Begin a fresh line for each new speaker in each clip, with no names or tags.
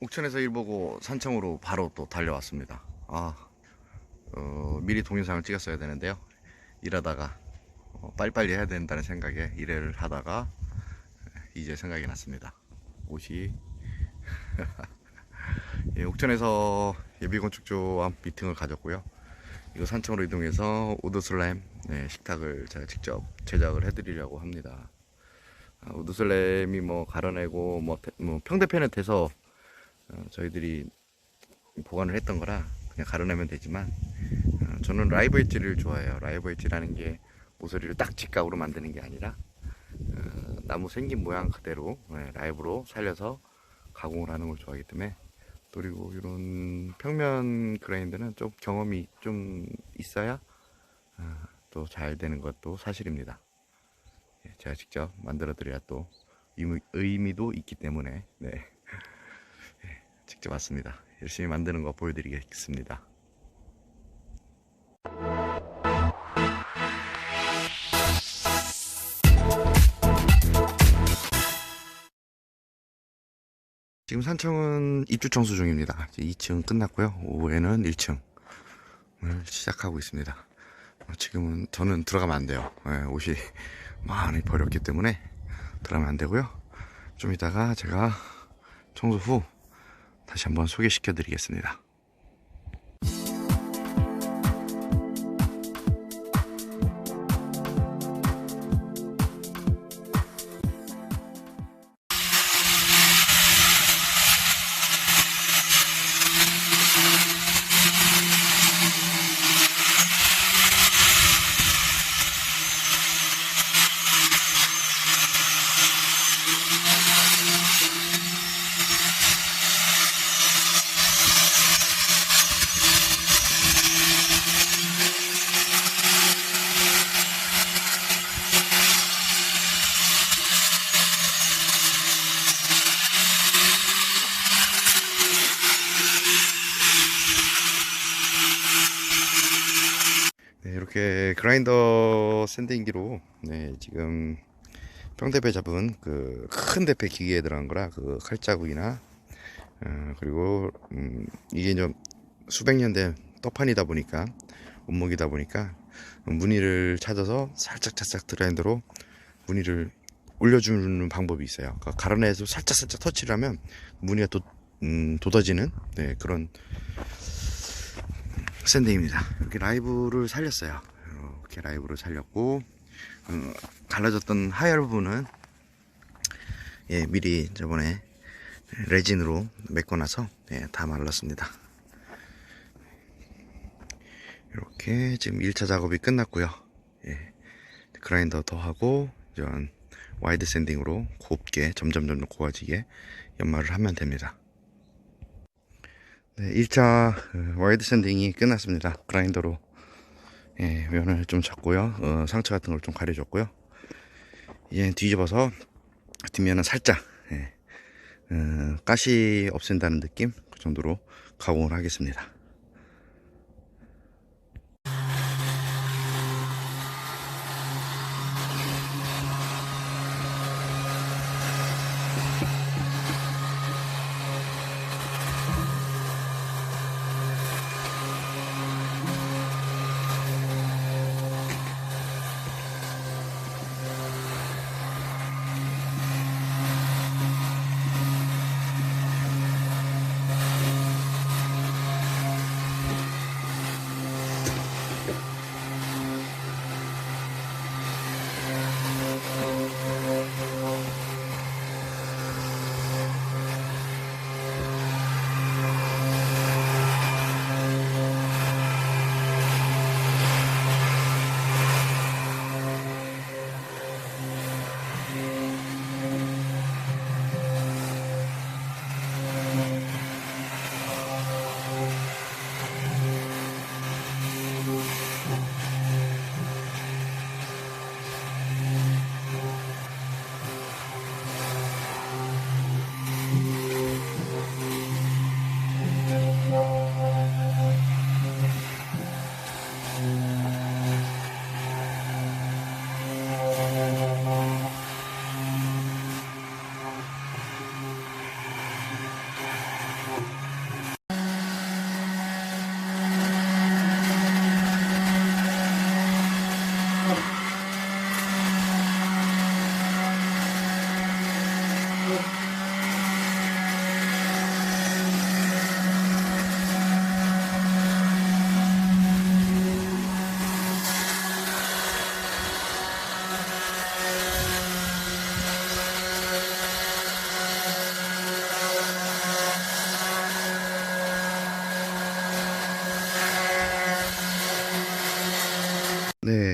옥천에서 일 보고 산청으로 바로 또 달려왔습니다. 아, 어, 미리 동영상을 찍었어야 되는데요. 일하다가 어, 빨리빨리 해야 된다는 생각에 일을 하다가 이제 생각이 났습니다. 옷이 예, 옥천에서 예비건축조합 미팅을 가졌고요. 이거 산청으로 이동해서 우드슬램 네, 식탁을 제가 직접 제작을 해드리려고 합니다. 아, 우드슬램이 뭐 가려내고 뭐, 태- 뭐 평대편에 돼서 어, 저희들이 보관을 했던 거라 그냥 가려내면 되지만 어, 저는 라이브 엣지를 좋아해요. 라이브 엣지라는 게 모서리를 딱 직각으로 만드는 게 아니라 어, 나무 생긴 모양 그대로 네, 라이브로 살려서 가공을 하는 걸 좋아하기 때문에 그리고 이런 평면 그라인드는 좀 경험이 좀 있어야 또잘 되는 것도 사실입니다. 예, 제가 직접 만들어 드려야 또 의미, 의미도 있기 때문에 네. 예, 직접 왔습니다. 열심히 만드는 거 보여드리겠습니다. 지금 산청은 입주 청소 중입니다. 이제 2층 끝났고요. 오후에는 1층을 시작하고 있습니다. 어, 지금은 저는 들어가면 안 돼요. 예, 옷이 많이 버렸기 때문에 들어가면 안 되고요. 좀 이따가 제가 청소 후 다시 한번 소개시켜 드리겠습니다. 그라인더 샌딩기로 네, 지금 평대배 잡은 그 큰 대패 기계에 들어간 거라 그 칼자국이나 어, 그리고 음, 이게 좀 수백 년 된 떡판이다 보니까 원목이다 보니까 무늬를 찾아서 살짝 살짝 드라인더로 무늬를 올려주는 방법이 있어요. 그러니까 가로내에서 살짝 살짝 터치를 하면 무늬가 또 음, 돋아지는 네, 그런 샌딩입니다. 이렇게 라이브를 살렸어요. 이렇게 라이브를 살렸고 어, 갈라졌던 하열 부분은 예, 미리 저번에 레진으로 메꿔놔서 예, 다 말랐습니다. 이렇게 지금 1차 작업이 끝났고요. 예, 그라인더 더 하고 이런 와이드 샌딩으로 곱게 점점 점점 고와지게 연마를 하면 됩니다. 네, 1차 와이드 샌딩이 끝났습니다. 그라인더로 예, 면을 좀 잡고요. 어, 상처 같은 걸 좀 가려줬고요. 이제 뒤집어서 뒷면은 살짝 예, 어, 가시 없앤다는 느낌 그 정도로 가공을 하겠습니다.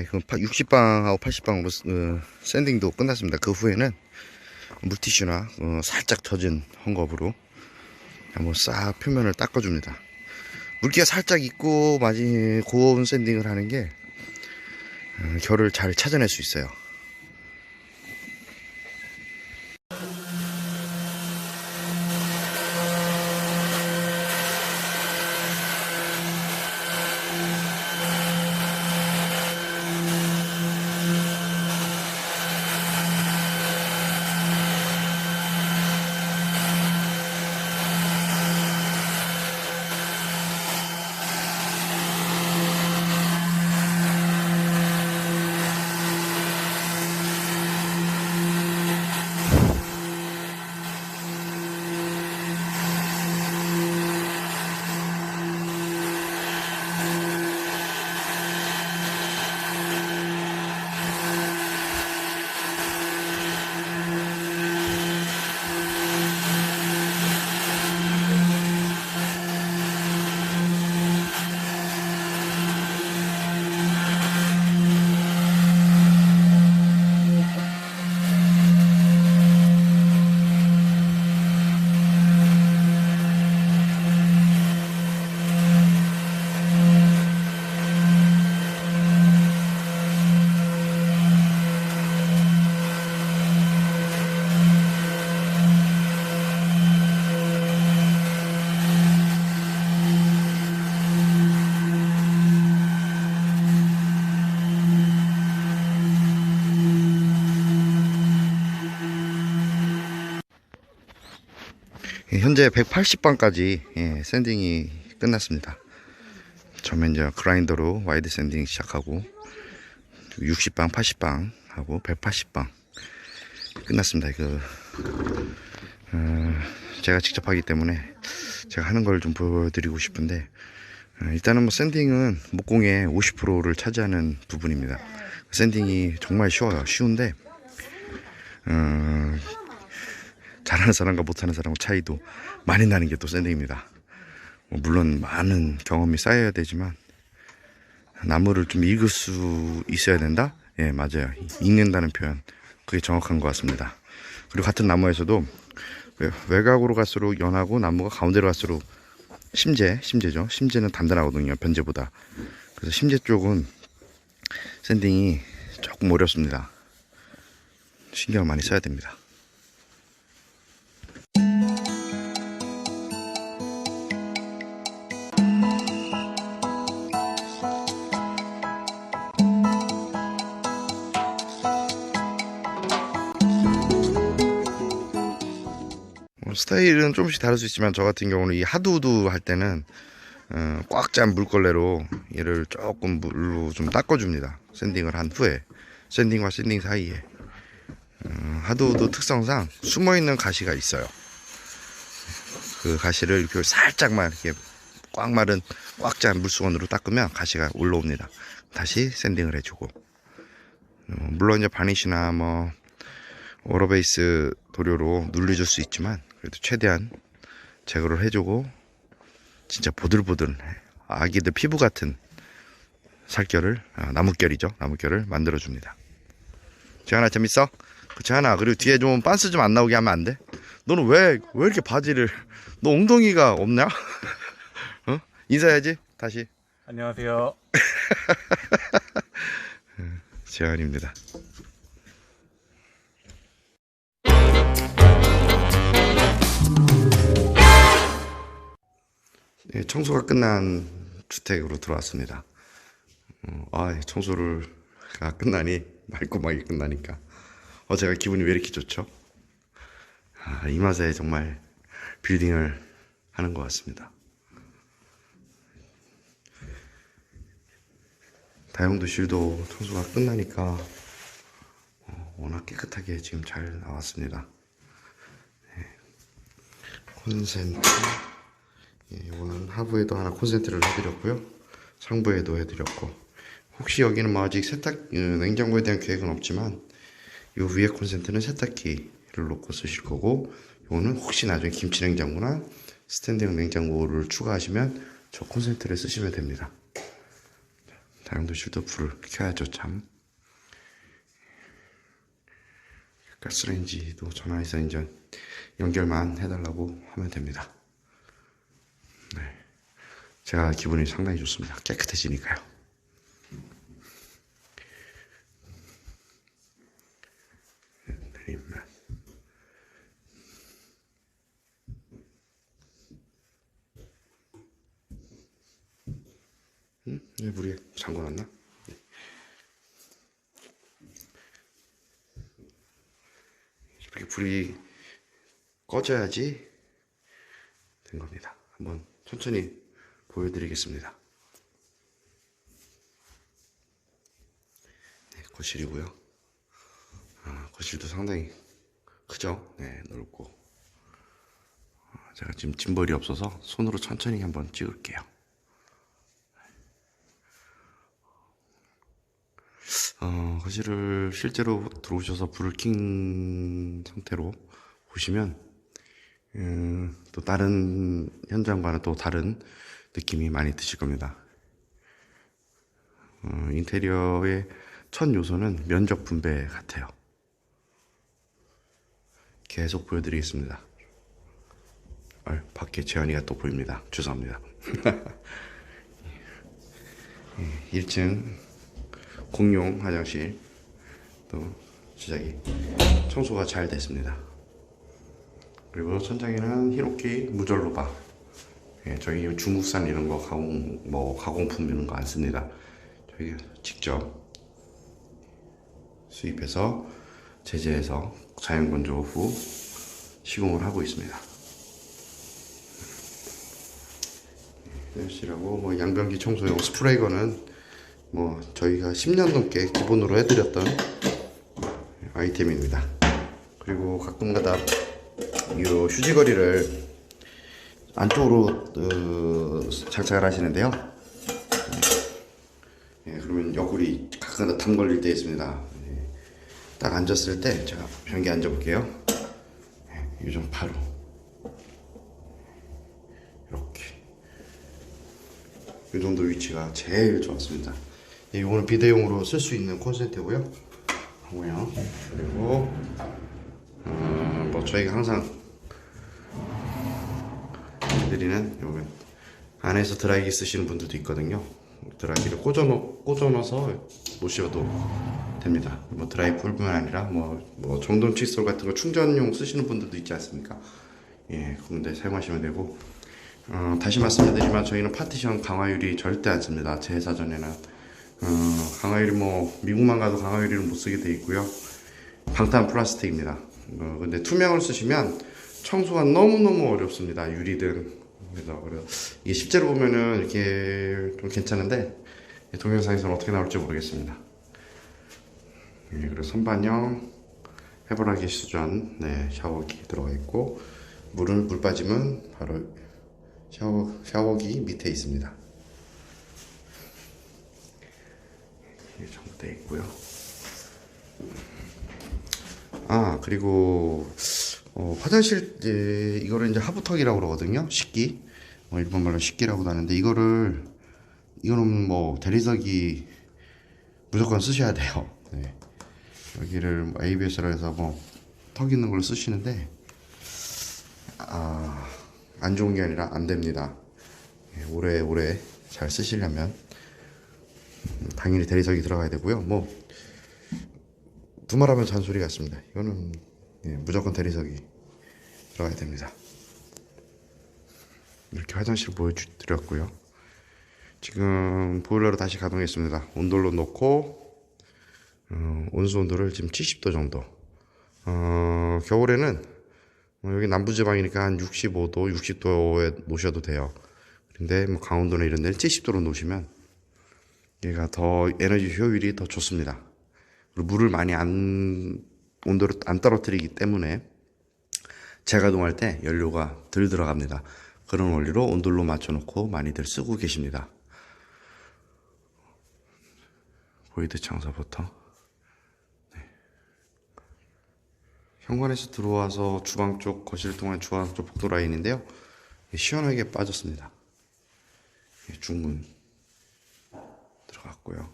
그 60방하고 80방으로 어, 샌딩도 끝났습니다. 그 후에는 물티슈나 어, 살짝 젖은 헝겊으로 한번 싹 표면을 닦아줍니다. 물기가 살짝 있고 마지 고온 샌딩을 하는 게 어, 결을 잘 찾아낼 수 있어요. 현재 180방까지 예, 샌딩이 끝났습니다. 처음에 이제 그라인더로 와이드 샌딩 시작하고 60방, 80방 하고 180방 끝났습니다. 이거 어, 제가 직접 하기 때문에 제가 하는 걸 좀 보여드리고 싶은데 어, 일단은 뭐 샌딩은 목공의 50%를 차지하는 부분입니다. 샌딩이 정말 쉬워요. 쉬운데 어, 잘하는 사람과 못하는 사람과 차이도 많이 나는 게 또 샌딩입니다. 뭐 물론 많은 경험이 쌓여야 되지만 나무를 좀 읽을 수 있어야 된다. 예, 맞아요. 읽는다는 표현 그게 정확한 것 같습니다. 그리고 같은 나무에서도 외- 외곽으로 갈수록 연하고 나무가 가운데로 갈수록 심재, 심재죠. 심재는 단단하거든요. 변재보다. 그래서 심재 쪽은 샌딩이 조금 어렵습니다. 신경을 많이 써야 됩니다. 스타일은 조금씩 다를 수 있지만 저 같은 경우는 이 하드우드 할 때는 어, 꽉짠 물걸레로 얘를 조금 물로 좀 닦아줍니다. 샌딩을 한 후에 샌딩과 샌딩 사이에 어, 하드우드 특성상 숨어있는 가시가 있어요. 그 가시를 이렇게 살짝만 이렇게 꽉 마른 꽉 짠 물수건으로 닦으면 가시가 올라옵니다. 다시 샌딩을 해주고 어, 물론 이제 바니시나 뭐 워러베이스 도료로 눌려줄 수 있지만 그래도 최대한 제거를 해주고 진짜 보들보들 아기들 피부 같은 살결을 아, 나뭇결이죠 나뭇결을 만들어 줍니다 재하나 재밌어? 그 재하나 그리고 뒤에 좀 빤스 좀 안 나오게 하면 안 돼? 너는 왜 왜 이렇게 바지를 너 엉덩이가 없냐? 어? 인사해야지 다시
안녕하세요.
재한입니다 청소가 끝난 주택으로 들어왔습니다. 어, 아, 청소를 가 끝나니 말끔하게 끝나니까 어 제가 기분이 왜 이렇게 좋죠? 아, 이 맛에 정말 빌딩을 하는 것 같습니다. 다용도실도 청소가 끝나니까 어, 워낙 깨끗하게 지금 잘 나왔습니다. 네. 콘센트 예, 이거는 하부에도 하나 콘센트를 해드렸고요. 상부에도 해드렸고 혹시 여기는 뭐 아직 세탁 어, 냉장고에 대한 계획은 없지만 이 위에 콘센트는 세탁기를 놓고 쓰실 거고 이거는 혹시 나중에 김치 냉장고나 스탠딩 냉장고를 추가하시면 저 콘센트를 쓰시면 됩니다. 다용도실도 불을 켜야죠 참 가스레인지도 전화해서 이제 연결만 해달라고 하면 됩니다 네. 제가 기분이 상당히 좋습니다 깨끗해지니까요 네, 응? 왜 물이 잠궈놨나? 네. 이렇게 불이 꺼져야지 된 겁니다. 한번 천천히 보여드리겠습니다. 네, 거실이고요. 아, 거실도 상당히 크죠? 네, 넓고. 아, 제가 지금 짐벌이 없어서 손으로 천천히 한번 찍을게요. 어, 거실을 실제로 들어오셔서 불을 킨 상태로 보시면 음, 또 다른 현장과는 또 다른 느낌이 많이 드실 겁니다. 어, 인테리어의 첫 요소는 면적 분배 같아요. 계속 보여드리겠습니다. 아, 밖에 재현이가 또 보입니다. 죄송합니다. 1층 공용 화장실 또 시작이 청소가 잘 됐습니다. 그리고 천장에는 히노키 무절로바. 예, 저희 중국산 이런 거 가공 뭐 가공품 이런 거 안 씁니다. 저희 직접 수입해서 제재해서 자연 건조 후 시공을 하고 있습니다. 헬스라고 뭐 양변기 청소용 스프레이거는 뭐 저희가 10년 넘게 기본으로 해드렸던 아이템입니다. 그리고 가끔가다 이 휴지거리를 안쪽으로 어, 장착을 하시는데요. 예, 그러면 옆구리 가끔가다 담 걸릴 때 있습니다. 예, 딱 앉았을 때 제가 변기 앉아볼게요. 예, 요정 바로 이렇게 이 정도 위치가 제일 좋았습니다. 예, 이거는 비대용으로 쓸 수 있는 콘센트고요. 하고요. 그리고 어, 뭐 저희가 항상 드리는 요거 안에서 드라이기 쓰시는 분들도 있거든요. 드라이기를 꽂아 놓 꽂아놔서 놓으셔도 됩니다. 뭐 드라이 풀뿐만 아니라 뭐, 뭐 정돈 칫솔 같은 거 충전용 쓰시는 분들도 있지 않습니까? 예, 그런데 사용하시면 되고 어, 다시 말씀드리지만 저희는 파티션 강화유리 절대 안 씁니다. 제 사전에는 어, 강화유리 뭐 미국만 가도 강화유리를 못 쓰게 돼 있고요. 방탄 플라스틱입니다. 어, 근데 투명을 쓰시면 청소가 너무 너무 어렵습니다. 유리등 그래서 이게 실제로 보면은 이렇게 좀 괜찮은데 동영상에서는 어떻게 나올지 모르겠습니다. 예, 그리고 선반형 해바라기 수전 네, 샤워기 들어가 있고 물은 물 빠지면 바로 샤워 샤워기 밑에 있습니다. 이게 전부 돼 있고요. 아 그리고 어, 화장실 이제 이거를 이제 하부턱이라고 그러거든요. 식기 뭐 일본 말로 식기라고도 하는데 이거를 이거는 뭐 대리석이 무조건 쓰셔야 돼요. 네. 여기를 ABS라 해서 뭐 턱 있는 걸 쓰시는데 아, 안 좋은 게 아니라 안 됩니다. 예, 오래 오래 잘 쓰시려면 음, 당연히 대리석이 들어가야 되고요. 뭐 두말하면 잔소리 같습니다. 이거는 예, 무조건 대리석이 들어가야 됩니다. 이렇게 화장실 보여드렸고요. 지금 보일러를 다시 가동했습니다. 온돌로 놓고 어, 온수 온도를 지금 70도 정도. 어, 겨울에는 뭐 여기 남부지방이니까 한 65도, 60도에 놓으셔도 돼요. 근데 뭐 강원도나 이런 데는 70도로 놓으시면 얘가 더 에너지 효율이 더 좋습니다. 그리고 물을 많이 안 온도를 안 떨어뜨리기 때문에 재가동할 때 연료가 덜 들어갑니다. 그런 원리로 온돌로 맞춰놓고 많이들 쓰고 계십니다. 보이드 창서부터 네. 현관에서 들어와서 주방 쪽 거실 통한 주방 쪽 복도 라인인데요. 시원하게 빠졌습니다. 예, 중문 들어갔고 들어갔고요.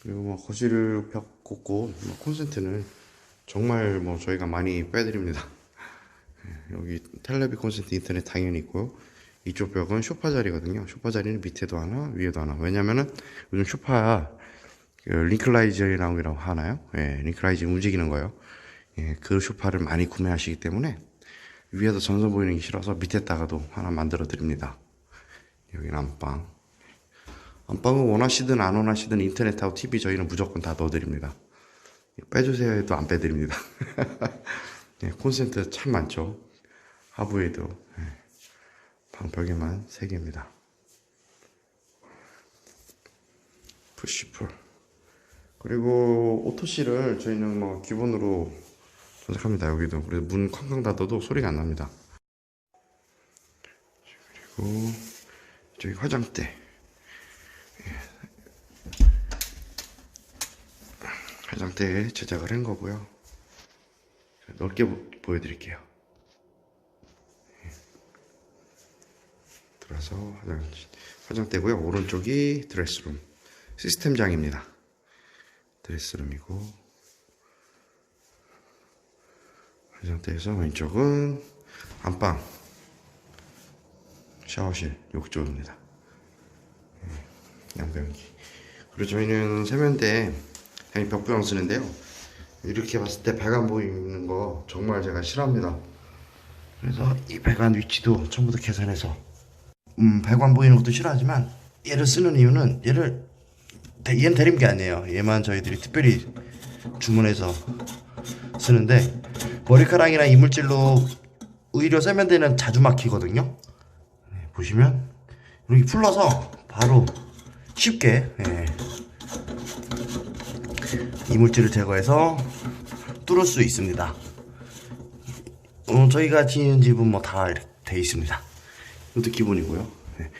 그리고 뭐 거실 벽 꽂고 뭐 콘센트는 정말 뭐 저희가 많이 빼드립니다. 예, 여기 텔레비 콘센트 인터넷 당연히 있고요. 이쪽 벽은 쇼파 자리거든요. 쇼파 자리는 밑에도 하나, 위에도 하나. 왜냐면은 요즘 쇼파 그 링클라이저라고 하나요? 예, 링클라이저 움직이는 거요. 예, 그 쇼파를 많이 구매하시기 때문에 위에서 전선 보이는 게 싫어서 밑에다가도 하나 만들어 드립니다. 여기는 안방. 안방은 원하시든 안 원하시든 인터넷하고 TV 저희는 무조건 다 넣어드립니다. 빼주세요 해도 안 빼드립니다. 예, 콘센트 참 많죠. 하부에도 예, 방 벽에만 3개입니다. 푸시풀. 그리고 오토실을 저희는 뭐 기본으로 전착합니다. 여기도 그래서 문 쾅쾅 닫아도 소리가 안 납니다. 그리고 저기 화장대. 화장대 제작을 한 거고요. 넓게 보- 보여드릴게요. 예. 들어서 화장, 화장대고요. 오른쪽이 드레스룸. 시스템장입니다. 드레스룸이고 화장대에서 왼쪽은 안방 샤워실 욕조입니다. 예, 양변기. 그리고 저희는 세면대 당연히 벽부양 쓰는데요. 이렇게 봤을 때 배관 보이는 거 정말 제가 싫어합니다. 그래서 이 배관 위치도 전부 다 계산해서 음 배관 보이는 것도 싫어하지만 얘를 쓰는 이유는 얘를 대- 얘는 대림기 아니에요. 얘만 저희들이 특별히 주문해서 쓰는데 머리카락이랑 이물질로 의료 세면대는 자주 막히거든요. 네, 보시면 이렇게 풀러서 바로 쉽게 예, 이물질을 제거해서 뚫을 수 있습니다. 어, 저희가 지은 집은 뭐 다 이렇게 돼 있습니다. 이것도 기본이고요. 예.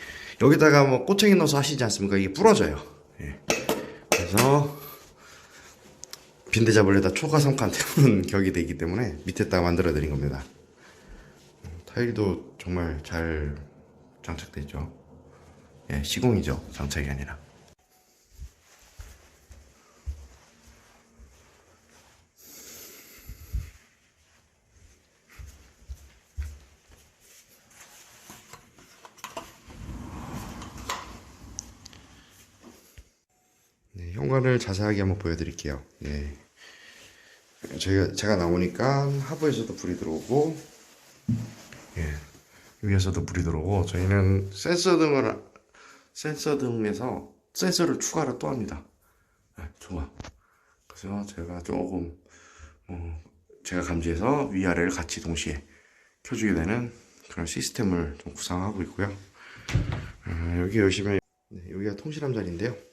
여기다가 뭐 꼬챙이 넣어서 하시지 않습니까? 이게 부러져요. 예. 그래서 빈대 잡으려다 초가 삼칸 태우는 격이 되기 때문에 밑에다가 만들어 드린 겁니다. 타일도 정말 잘 장착되죠. 예, 시공이죠. 장착이 아니라. 현관을 자세하게 한번 보여드릴게요. 네. 제가, 제가 나오니까 하부에서도 불이 들어오고, 예, 위에서도 불이 들어오고, 저희는 센서 등을, 센서 등에서 센서를 추가로 또 합니다. 네, 좋아. 그래서 제가 조금, 어, 제가 감지해서 위아래를 같이 동시에 켜주게 되는 그런 시스템을 좀 구상하고 있고요. 어, 여기 오시면, 네, 여기가 통실함 자리인데요.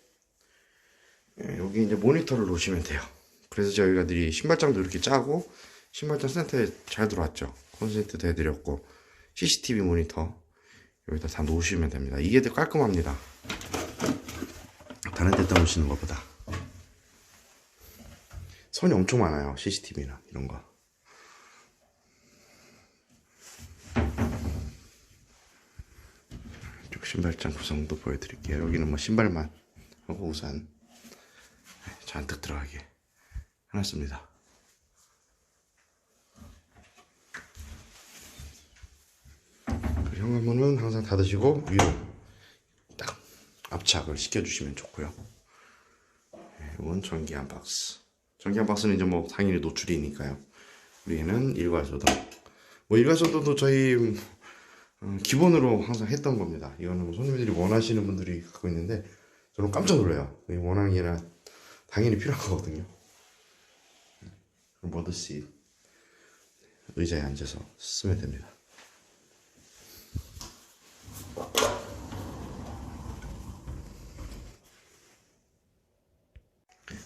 예, 여기 이제 모니터를 놓으시면 돼요. 그래서 저희가 들이 신발장도 이렇게 짜고 신발장 센터에 잘 들어왔죠. 콘센트도 해드렸고 CCTV 모니터 여기다 다 놓으시면 됩니다. 이게 더 깔끔합니다. 다른 데다 놓으시는 것보다 선이 엄청 많아요. CCTV나 이런 거. 신발장 구성도 보여드릴게요. 여기는 뭐 신발만 하고 우산 잔뜩 들어가게 해놨습니다. 그 현관문은 항상 닫으시고 위로 딱 압착을 시켜주시면 좋고요. 네, 이건 전기한 박스. 전기한 박스는 이제 뭐 당연히 노출이니까요. 우리는 일괄소등. 뭐 일괄소등도 저희 어, 기본으로 항상 했던 겁니다. 이거는 뭐 손님들이 원하시는 분들이 갖고 있는데 저는 깜짝 놀라요. 이 원앙이나 당연히 필요한 거거든요. 머드시 의자에 앉아서 쓰면 됩니다.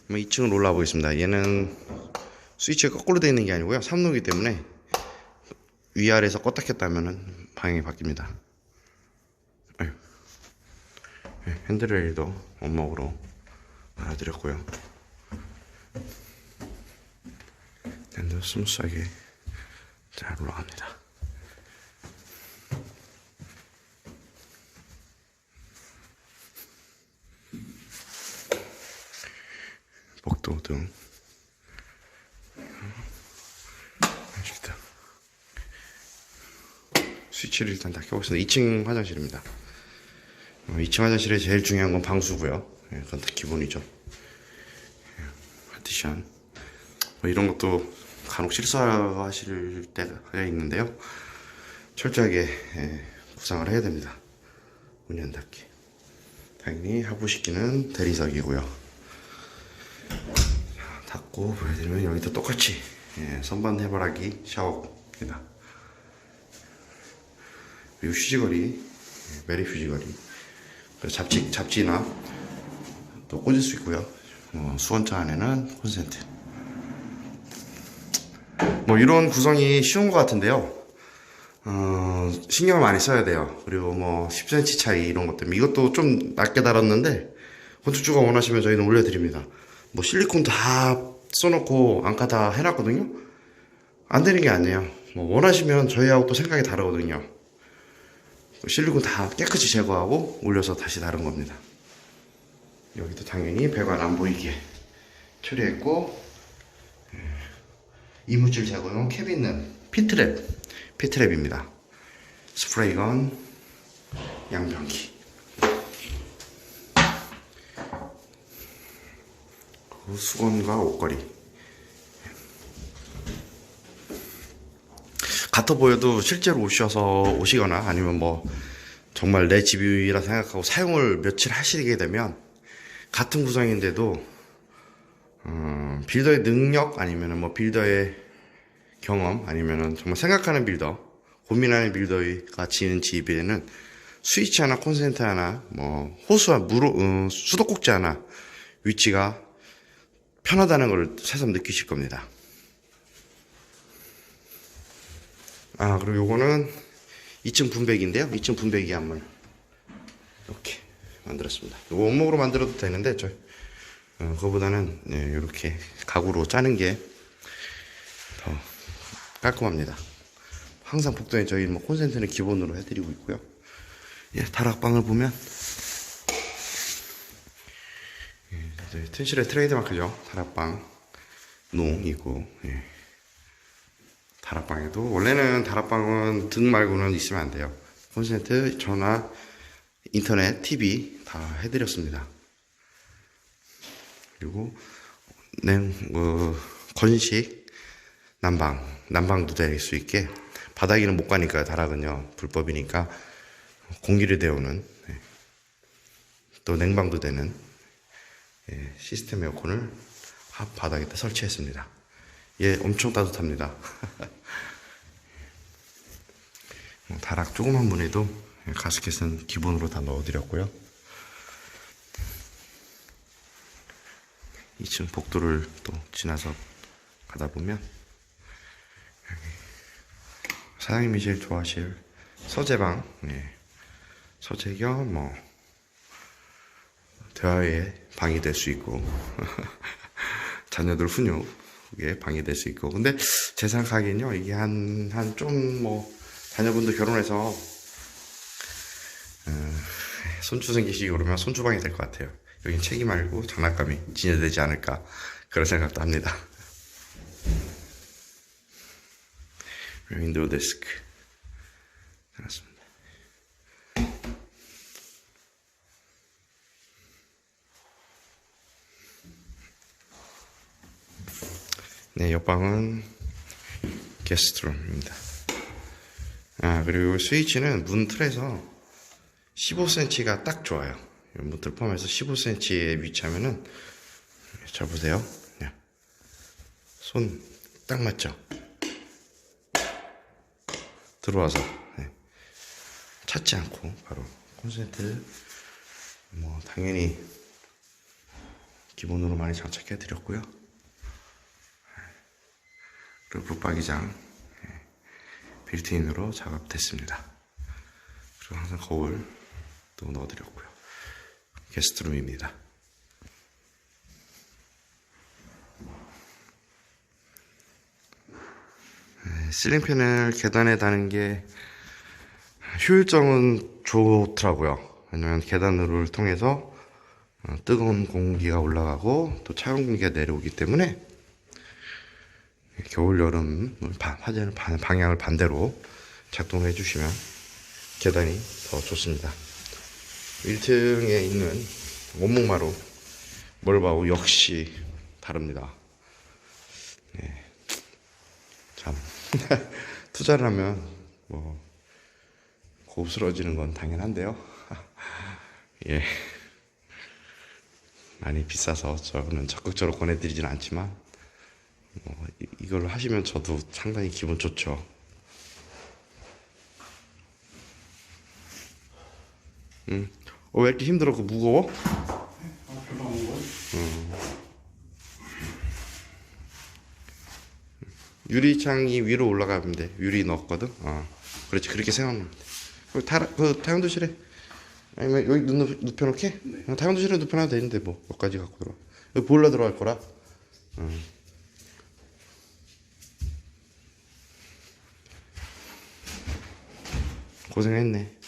뭐 2층으로 올라와 보겠습니다. 얘는 스위치가 거꾸로 되어 있는 게 아니고요. 3루기 때문에 위아래에서 껐다 켰다 하면은 방향이 바뀝니다. 네, 핸드레일도 원목으로 알아드렸고요 랜드 스무스하게 잘 올라갑니다. 복도 등 일단 스위치를 일단 다 켜보겠습니다 2층 화장실입니다. 어, 2층 화장실에 제일 중요한 건 방수고요. 예, 그건 다 기본이죠. 예, 파티션 뭐 이런 것도 간혹 실수하실 때가 있는데요. 철저하게 예, 구상을 해야 됩니다. 안 닫게. 당연히 하부식기는 대리석이고요. 자, 닫고 보여드리면 여기도 똑같이 예, 선반 해바라기 샤워입니다. 그리고 휴지거리 예, 메리 휴지거리. 잡지, 잡지나 또 꽂을 수 있고요 어, 수건차 안에는 콘센트 뭐 이런 구성이 쉬운 것 같은데요 어, 신경을 많이 써야 돼요. 그리고 뭐 10cm 차이 이런 것들. 이것도 좀 낮게 달았는데 건축주가 원하시면 저희는 올려드립니다. 뭐 실리콘 다 써놓고 안카 다 해놨거든요. 안 되는 게 아니에요. 뭐 원하시면 저희하고 또 생각이 다르거든요. 실리콘 다 깨끗이 제거하고 올려서 다시 다른 겁니다. 여기도 당연히 배관 안 보이게 처리했고 예, 이물질 제거용 캐비는 피트랩 피트랩입니다. 스프레이건 양변기 그 수건과 옷걸이 같아 보여도 실제로 오셔서 오시거나 아니면 뭐 정말 내 집이라 생각하고 사용을 며칠 하시게 되면 같은 구성인데도 음, 빌더의 능력 아니면 뭐 빌더의 경험 아니면은 정말 생각하는 빌더 고민하는 빌더가 지은 집에는 스위치 하나 콘센트 하나 뭐 호수 하나 물 어, 수도꼭지 하나 위치가 편하다는 걸 새삼 느끼실 겁니다. 아 그리고 요거는 2층 분배기인데요. 2층 분배기 한번. 이렇게 만들었습니다 요거 원목으로 만들어도 되는데 저 어, 그거보다는 네, 이렇게 가구로 짜는 게 더 깔끔합니다. 항상 복도에 저희 뭐 콘센트는 기본으로 해드리고 있고요. 예, 다락방을 보면 예, 튼실의 트레이드마크죠. 다락방 농이고 예. 다락방에도 원래는 다락방은 등 말고는 있으면 안 돼요. 콘센트, 전화, 인터넷, TV 다 해드렸습니다. 그리고 냉 어, 건식 난방 난방도 될 수 있게 바닥에는 못 가니까 다락은요 불법이니까 공기를 데우는 예. 또 냉방도 되는 예, 시스템 에어컨을 앞 바닥에다 설치했습니다. 예, 엄청 따뜻합니다. 뭐 다락 조그만 문에도 예, 가스켓은 기본으로 다 넣어드렸고요. 2층 복도를 또 지나서 가다 보면 사장님이 제일 좋아하실 서재방, 네. 서재 겸 뭐 대화의 방이 될 수 있고 자녀들 훈육에 방이 될 수 있고 근데 제 생각하기엔요 이게 한 한 좀 뭐 자녀분들 결혼해서 어, 손주 생기시고 그러면 손주방이 될 것 같아요. 여긴 책이 말고 장난감이 진열되지 않을까 그런 생각도 합니다. 윈도우 데스크 해놨습니다. 네, 옆방은 게스트룸입니다. 아, 그리고 스위치는 문 틀에서 15cm가 딱 좋아요. 문틀 포함해서 15cm에 위치하면은 잘 보세요. 손 딱 맞죠? 들어와서 네. 찾지 않고 바로 콘센트 뭐 당연히 기본으로 많이 장착해 드렸고요. 그리고 붙박이장 네. 빌트인으로 작업됐습니다. 그리고 항상 거울 또 넣어드렸고요. 게스트룸입니다. 네, 실링팬을 계단에 다는 게 효율성은 좋더라고요. 왜냐면 계단을 통해서 어, 뜨거운 공기가 올라가고 또 차가운 공기가 내려오기 때문에 겨울 여름 바- 화재는 반- 방향을 반대로 작동해 주시면 계단이 더 좋습니다. 1층에 있는 원목마루 멀바우 역시 다릅니다. 네. 참 투자를 하면 뭐 고급스러워지는 건 당연한데요. 예. 많이 비싸서 저는 적극적으로 권해드리진 않지만 뭐 이- 이걸 하시면 저도 상당히 기분 좋죠. 음. 어, 왜 이렇게 힘들어? 그 무거워? 음. 유리창이 위로 올라가면 돼. 유리 넣었거든. 어. 그렇지. 그렇게 세워놓으면 돼. 그, 타, 그 타영도실에 아니면 여기 눕, 눕혀놓게? 어, 타영도실에 눕혀놔도 되는데 뭐몇 가지 갖고 들어. 여기 보일러 들어갈 거라. 어. 고생했네.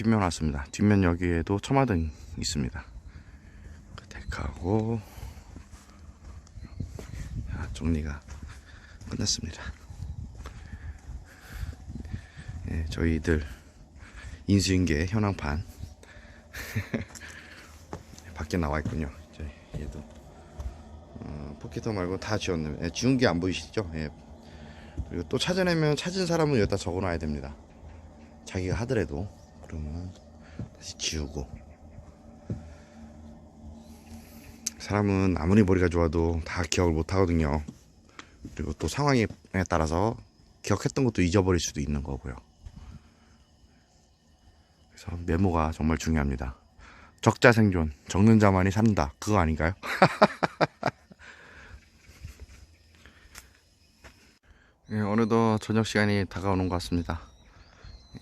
뒷면 왔습니다. 뒷면 여기에도 처마등 있습니다. 그 데크하고 자, 정리가 끝났습니다. 예, 저희들 인수인계 현황판 밖에 나와 있군요. 이제 얘도 어, 포켓터 말고 다 지웠네요. 예, 지운 게 안 보이시죠? 예. 그리고 또 찾아내면 찾은 사람은 여기다 적어놔야 됩니다. 자기가 하더라도 그러면 다시 지우고 사람은 아무리 머리가 좋아도 다 기억을 못 하거든요. 그리고 또 상황에 따라서 기억했던 것도 잊어버릴 수도 있는 거고요. 그래서 메모가 정말 중요합니다. 적자 생존, 적는 자만이 산다. 그거 아닌가요? 예, 어느덧 저녁 시간이 다가오는 것 같습니다.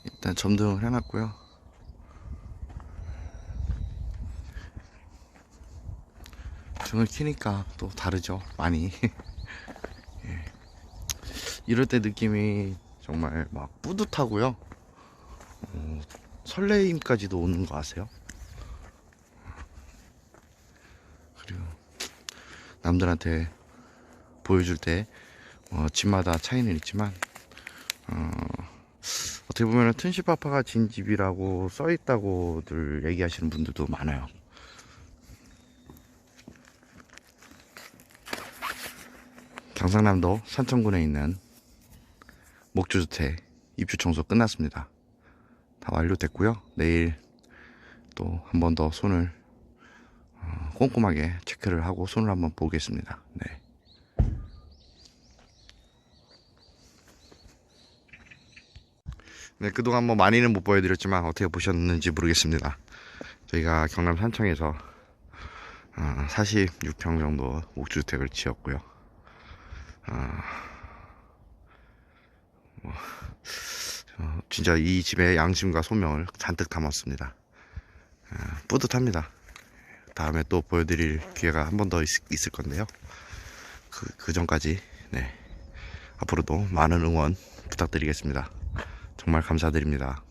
일단 점등을 해놨고요. 등을 키니까 또 다르죠, 많이. 예. 이럴 때 느낌이 정말 막 뿌듯하고요. 어, 설레임까지도 오는 거 아세요? 그리고 남들한테 보여줄 때 어, 집마다 차이는 있지만 어, 어떻게 보면 튼시파파가 진 집이라고 써 있다고들 얘기하시는 분들도 많아요. 경상남도 산청군에 있는 목주주택 입주 청소 끝났습니다. 다 완료됐고요. 내일 또 한 번 더 손을 어, 꼼꼼하게 체크를 하고 손을 한번 보겠습니다. 네. 네, 그동안 뭐 많이는 못 보여드렸지만 어떻게 보셨는지 모르겠습니다. 저희가 경남 산청에서 어, 46평 정도 옥주택을 지었고요. 어, 뭐, 어, 진짜 이 집에 양심과 소명을 잔뜩 담았습니다. 어, 뿌듯합니다. 다음에 또 보여드릴 기회가 한 번 더 있을 건데요. 그, 그 전까지, 네. 앞으로도 많은 응원 부탁드리겠습니다. 정말 감사드립니다.